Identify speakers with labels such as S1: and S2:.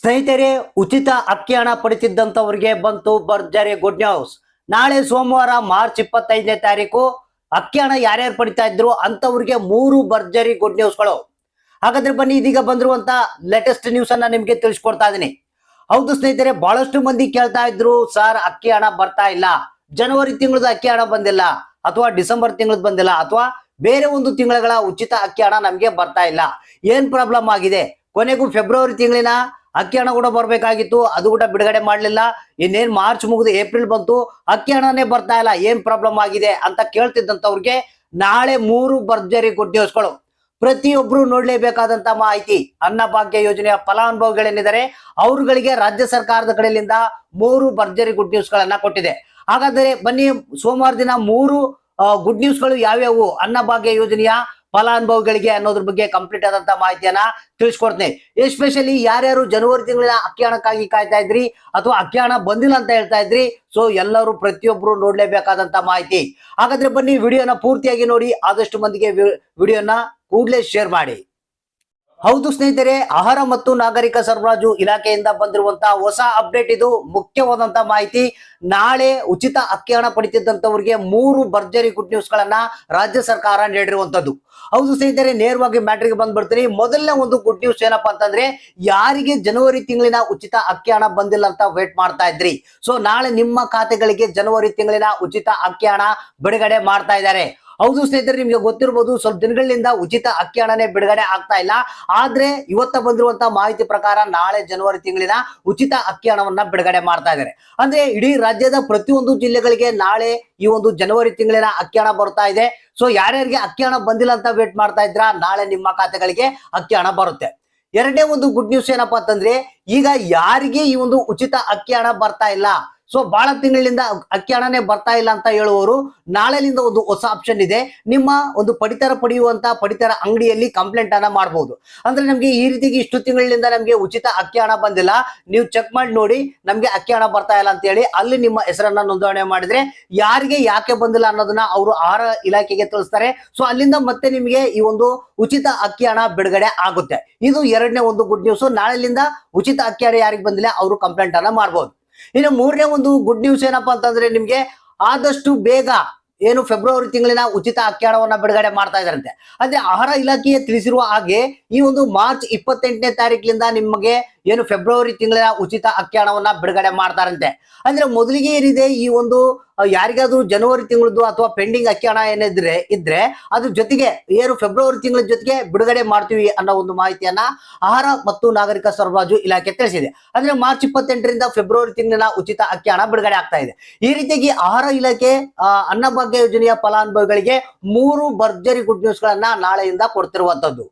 S1: ಸ್ನೇಹಿತರೆ, ಉಚಿತ ಅಕ್ಕಿ ಹಣ ಪಡಿತಿದ್ದಂಥವ್ರಿಗೆ ಬಂತು ಬರ್ಜರಿ ಗುಡ್ ನ್ಯೂಸ್ ನಾಳೆ ಸೋಮವಾರ ಮಾರ್ಚ್ ಇಪ್ಪತ್ತೈದನೇ ತಾರೀಕು ಅಕ್ಕಿ ಹಣ ಯಾರ್ಯಾರು ಪಡಿತಾ ಇದ್ರು ಅಂತವ್ರಿಗೆ ಮೂರು ಬರ್ಜರಿ ಗುಡ್ ನ್ಯೂಸ್ಗಳು ಹಾಗಾದ್ರೆ ಬನ್ನಿ ಇದೀಗ ಬಂದಿರುವಂತ ಲೇಟೆಸ್ಟ್ ನ್ಯೂಸ್ ಅನ್ನ ನಿಮ್ಗೆ ತಿಳಿಸ್ಕೊಡ್ತಾ ಇದೀನಿ. ಹೌದು ಸ್ನೇಹಿತರೆ, ಬಹಳಷ್ಟು ಮಂದಿ ಕೇಳ್ತಾ ಇದ್ರು, ಸರ್ ಅಕ್ಕಿ ಹಣ ಬರ್ತಾ ಇಲ್ಲ. ಜನವರಿ ತಿಂಗಳದ ಅಕ್ಕಿ ಹಣ ಬಂದಿಲ್ಲ ಅಥವಾ ಡಿಸೆಂಬರ್ ತಿಂಗಳದ್ ಬಂದಿಲ್ಲ ಅಥವಾ ಬೇರೆ ಒಂದು ತಿಂಗಳ ಉಚಿತ ಅಕ್ಕಿ ಹಣ ನಮ್ಗೆ ಬರ್ತಾ ಇಲ್ಲ. ಏನ್ ಪ್ರಾಬ್ಲಮ್ ಆಗಿದೆ? ಕೊನೆಗೂ ಫೆಬ್ರವರಿ ತಿಂಗಳಿನ ಅಕ್ಕಿ ಹಣ ಕೂಡ ಬರ್ಬೇಕಾಗಿತ್ತು, ಅದು ಕೂಡ ಬಿಡುಗಡೆ ಮಾಡ್ಲಿಲ್ಲ. ಇನ್ನೇನ್ ಮಾರ್ಚ್ ಮುಗಿದು ಏಪ್ರಿಲ್ ಬಂತು, ಅಕ್ಕಿ ಹಣನೇ ಬರ್ತಾ ಇಲ್ಲ, ಏನ್ ಪ್ರಾಬ್ಲಮ್ ಆಗಿದೆ ಅಂತ ಕೇಳ್ತಿದ್ದಂಥವ್ರಿಗೆ ನಾಳೆ ಮೂರು ಭರ್ಜರಿ ಗುಡ್ ನ್ಯೂಸ್ಗಳು ಪ್ರತಿಯೊಬ್ರು ನೋಡ್ಲೇಬೇಕಾದಂತ ಮಾಹಿತಿ ಅನ್ನಭಾಗ್ಯ ಯೋಜನೆಯ ಫಲಾನುಭವಿಗಳೇನಿದ್ದಾರೆ, ಅವ್ರುಗಳಿಗೆ ರಾಜ್ಯ ಸರ್ಕಾರದ ಕಡೆಯಿಂದ ಮೂರು ಭರ್ಜರಿ ಗುಡ್ ನ್ಯೂಸ್ ಗಳನ್ನ ಕೊಟ್ಟಿದೆ. ಹಾಗಾದರೆ ಬನ್ನಿ, ಸೋಮವಾರ ದಿನ ಮೂರು ಗುಡ್ ನ್ಯೂಸ್ಗಳು ಯಾವ್ಯಾವು? ಅನ್ನಭಾಗ್ಯ ಯೋಜನೆಯ ಫಲಾನುಭವಿಗಳಿಗೆ ಅನ್ನೋದ್ರ ಬಗ್ಗೆ ಕಂಪ್ಲೀಟ್ ಆದಂತ ಮಾಹಿತಿಯನ್ನ ತಿಳಿಸ್ಕೊಡ್ತೀನಿ. ಎಸ್ಪೆಷಲಿ ಯಾರ್ಯಾರು ಜನವರಿ ತಿಂಗಳಿನ ಅಕ್ಕಿ ಹಣಕ್ಕಾಗಿ ಕಾಯ್ತಾ ಇದ್ರಿ ಅಥವಾ ಅಕ್ಕಿ ಬಂದಿಲ್ಲ ಅಂತ ಹೇಳ್ತಾ ಇದ್ರಿ ಸೊ ಎಲ್ಲರೂ ಪ್ರತಿಯೊಬ್ರು ನೋಡ್ಲೇಬೇಕಾದಂತ ಮಾಹಿತಿ. ಹಾಗಾದ್ರೆ ಬನ್ನಿ ವಿಡಿಯೋನ ಪೂರ್ತಿಯಾಗಿ ನೋಡಿ, ಆದಷ್ಟು ಮಂದಿಗೆ ವಿಡಿಯೋನ ಕೂಡಲೇ ಶೇರ್ ಮಾಡಿ. ಹೌದು ಸ್ನೇಹಿತರೆ, ಆಹಾರ ಮತ್ತು ನಾಗರಿಕ ಸರಬರಾಜು ಇಲಾಖೆಯಿಂದ ಬಂದಿರುವಂತಹ ಹೊಸ ಅಪ್ಡೇಟ್ ಇದು. ಮುಖ್ಯವಾದಂತ ಮಾಹಿತಿ, ನಾಳೆ ಉಚಿತ ಅಕ್ಕಿ ಹಣ ಪಡಿತಿದ್ದಂತವ್ರಿಗೆ ಮೂರು ಭರ್ಜರಿ ಗುಡ್ ನ್ಯೂಸ್ ಗಳನ್ನ ರಾಜ್ಯ ಸರ್ಕಾರ ನೀಡಿರುವಂತದ್ದು ಹೌದು ಸ್ನೇಹಿತರೆ, ನೇರವಾಗಿ ಮ್ಯಾಟ್ರಿಗೆ ಬಂದ್ಬಿಡ್ತೀನಿ. ಮೊದಲನೇ ಒಂದು ಗುಡ್ ನ್ಯೂಸ್ ಏನಪ್ಪಾ ಅಂತಂದ್ರೆ, ಯಾರಿಗೆ ಜನವರಿ ತಿಂಗಳಿನ ಉಚಿತ ಅಕ್ಕಿ ಹಣ ಬಂದಿಲ್ಲ ಅಂತ ವೇಟ್ ಮಾಡ್ತಾ ಇದ್ರಿ. ಸೊ ನಾಳೆ ನಿಮ್ಮ ಖಾತೆಗಳಿಗೆ ಜನವರಿ ತಿಂಗಳಿನ ಉಚಿತ ಅಕ್ಕಿ ಹಣ ಬಿಡುಗಡೆ ಮಾಡ್ತಾ ಇದ್ದಾರೆ. ಹೌದು ಸ್ನೇಹಿತರೆ, ನಿಮ್ಗೆ ಗೊತ್ತಿರಬಹುದು ಸ್ವಲ್ಪ ದಿನಗಳಿಂದ ಉಚಿತ ಅಕ್ಕಿ ಹಣನೆ ಬಿಡುಗಡೆ ಆಗ್ತಾ ಇಲ್ಲ. ಆದ್ರೆ ಇವತ್ತ ಬಂದಿರುವಂತಹ ಮಾಹಿತಿ ಪ್ರಕಾರ ನಾಳೆ ಜನವರಿ ತಿಂಗಳಿನ ಉಚಿತ ಅಕ್ಕಿ ಹಣವನ್ನ ಬಿಡುಗಡೆ ಮಾಡ್ತಾ ಇದ್ದಾರೆ. ಅಂದ್ರೆ ಇಡೀ ರಾಜ್ಯದ ಪ್ರತಿಯೊಂದು ಜಿಲ್ಲೆಗಳಿಗೆ ನಾಳೆ ಈ ಒಂದು ಜನವರಿ ತಿಂಗಳಿನ ಅಕ್ಕಿ ಹಣ ಬರ್ತಾ ಇದೆ. ಸೊ ಯಾರ್ಯಾರಿಗೆ ಅಕ್ಕಿ ಹಣ ಬಂದಿಲ್ಲ ಅಂತ ವೇಟ್ ಮಾಡ್ತಾ ಇದ್ರ, ನಾಳೆ ನಿಮ್ಮ ಖಾತೆಗಳಿಗೆ ಅಕ್ಕಿ ಹಣ ಬರುತ್ತೆ. ಎರಡನೇ ಒಂದು ಗುಡ್ ನ್ಯೂಸ್ ಏನಪ್ಪಾ ಅಂತಂದ್ರೆ, ಈಗ ಯಾರಿಗೆ ಈ ಒಂದು ಉಚಿತ ಅಕ್ಕಿ ಹಣ ಬರ್ತಾ ಇಲ್ಲ? ಸೊ ಬಹಳ ತಿಂಗಳಿಂದ ಅಕ್ಕಿ ಹಣನೇ ಬರ್ತಾ ಇಲ್ಲ ಅಂತ ಹೇಳುವವರು ನಾಳೆಲಿಂದ ಒಂದು ಹೊಸ ಆಪ್ಷನ್ ಇದೆ. ನಿಮ್ಮ ಒಂದು ಪಡಿತರ ಪಡೆಯುವಂತ ಪಡಿತರ ಅಂಗಡಿಯಲ್ಲಿ ಕಂಪ್ಲೇಂಟ್ ಅನ್ನ ಮಾಡಬಹುದು ಅಂದ್ರೆ ನಮ್ಗೆ ಈ ರೀತಿಗೆ ಇಷ್ಟು ತಿಂಗಳಿಂದ ನಮ್ಗೆ ಉಚಿತ ಅಕ್ಕಿ ಹಣ ಬಂದಿಲ್ಲ. ನೀವು ಚೆಕ್ ಮಾಡಿ ನೋಡಿ, ನಮ್ಗೆ ಅಕ್ಕಿ ಹಣ ಬರ್ತಾ ಇಲ್ಲ ಅಂತ ಹೇಳಿ ಅಲ್ಲಿ ನಿಮ್ಮ ಹೆಸರನ್ನ ನೋಂದಣಿ ಮಾಡಿದ್ರೆ ಯಾರಿಗೆ ಯಾಕೆ ಬಂದಿಲ್ಲ ಅನ್ನೋದನ್ನ ಅವರು ಆಹಾರ ಇಲಾಖೆಗೆ ತಿಳಿಸ್ತಾರೆ. ಸೊ ಅಲ್ಲಿಂದ ಮತ್ತೆ ನಿಮಗೆ ಈ ಒಂದು ಉಚಿತ ಅಕ್ಕಿ ಹಣ ಬಿಡುಗಡೆ ಆಗುತ್ತೆ. ಇದು ಎರಡನೇ ಒಂದು ಗುಡ್ ನ್ಯೂಸ್ ನಾಳೆಲಿಂದ ಉಚಿತ ಅಕ್ಕಿ ಹಣ ಯಾರಿಗೆ ಬಂದಿಲ್ಲ, ಅವರು ಕಂಪ್ಲೇಂಟ್ ಅನ್ನ ಮಾಡಬಹುದು ಇನ್ನು ಮೂರನೇ ಒಂದು ಗುಡ್ ನ್ಯೂಸ್ ಏನಪ್ಪಾ ಅಂತಂದ್ರೆ ನಿಮ್ಗೆ ಆದಷ್ಟು ಬೇಗ ಏನು ಫೆಬ್ರವರಿ ತಿಂಗಳಿನ ಉಚಿತ ಅಕ್ಕಿ ಹಣವನ್ನ ಬಿಡುಗಡೆ ಮಾಡ್ತಾ ಇದಾರಂತೆ ಅಂದ್ರೆ ಆಹಾರ ಇಲಾಖೆಯ ತಿಳಿಸಿರುವ ಹಾಗೆ ಈ ಒಂದು ಮಾರ್ಚ್ ಇಪ್ಪತ್ತೆಂಟನೇ ತಾರೀಕಿನಿಂದ ನಿಮಗೆ ಏನು ಫೆಬ್ರವರಿ ತಿಂಗಳಿನ ಉಚಿತ ಅಕ್ಕಿ ಹಣವನ್ನ ಬಿಡುಗಡೆ ಮಾಡ್ತಾರಂತೆ. ಅಂದ್ರೆ ಮೊದಲಿಗೆ ಏನಿದೆ ಈ ಒಂದು ಯಾರಿಗಾದ್ರೂ ಜನವರಿ ತಿಂಗಳದ್ದು ಅಥವಾ ಪೆಂಡಿಂಗ್ ಅಕ್ಕಿ ಹಣ ಏನಿದ್ರೆ, ಇದ್ರೆ ಅದ್ರ ಜೊತೆಗೆ ಏನು ಫೆಬ್ರವರಿ ತಿಂಗಳ ಜೊತೆಗೆ ಬಿಡುಗಡೆ ಮಾಡ್ತೀವಿ ಅನ್ನೋ ಒಂದು ಮಾಹಿತಿಯನ್ನ ಆಹಾರ ಮತ್ತು ನಾಗರಿಕ ಸರಬರಾಜು ಇಲಾಖೆ ತಿಳಿಸಿದೆ. ಅಂದ್ರೆ ಮಾರ್ಚ್ ಇಪ್ಪತ್ತೆಂಟರಿಂದ ಫೆಬ್ರವರಿ ತಿಂಗಳಿನ ಉಚಿತ ಅಕ್ಕಿ ಹಣ ಬಿಡುಗಡೆ ಆಗ್ತಾ ಇದೆ. ಈ ರೀತಿಯಾಗಿ ಆಹಾರ ಇಲಾಖೆ ಅನ್ನಭಾಗ್ಯ ಯೋಜನೆಯ ಫಲಾನುಭವಿಗಳಿಗೆ ಮೂರು ಭರ್ಜರಿ ಗುಡ್ ನ್ಯೂಸ್ ಗಳನ್ನ ನಾಳೆಯಿಂದ ಕೊಡ್ತಿರುವಂತದ್ದು